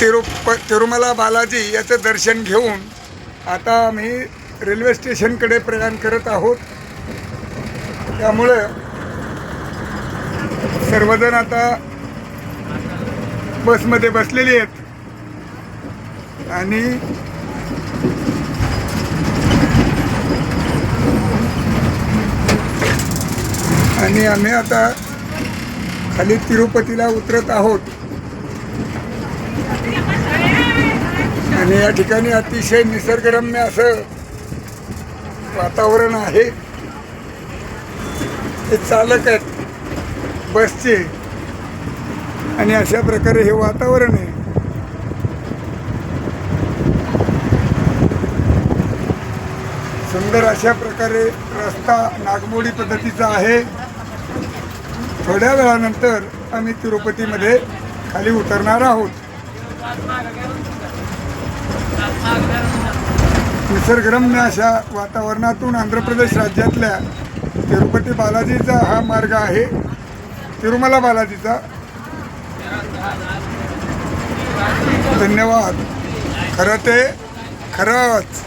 तिरुप तिरुमला बालाजी याचं दर्शन घेऊन आता आम्ही रेल्वे स्टेशनकडे प्रयाण करत आहोत. त्यामुळं सर्वजण आता बसमध्ये बसलेली आहेत. आणि आणि आम्ही आता खाली तिरुपतीला उतरत आहोत. आणि या ठिकाणी अतिशय निसर्गरम्य असं वातावरण आहे. हे चालक आहेत बसचे. आणि अशा प्रकारे हे वातावरण आहे. सुंदर अशा प्रकारे रस्ता नागमोडी पद्धतीचा आहे. थोड्या वेळानंतर आम्ही तिरुपतीमध्ये खाली उतरणार आहोत. निसर्गरम्य अशा वातावरणातून आंध्र प्रदेश राज्यातल्या तिरुपती बालाजीचा हा मार्ग आहे. तिरुमला बालाजीचा. धन्यवाद. खरं ते खरंच.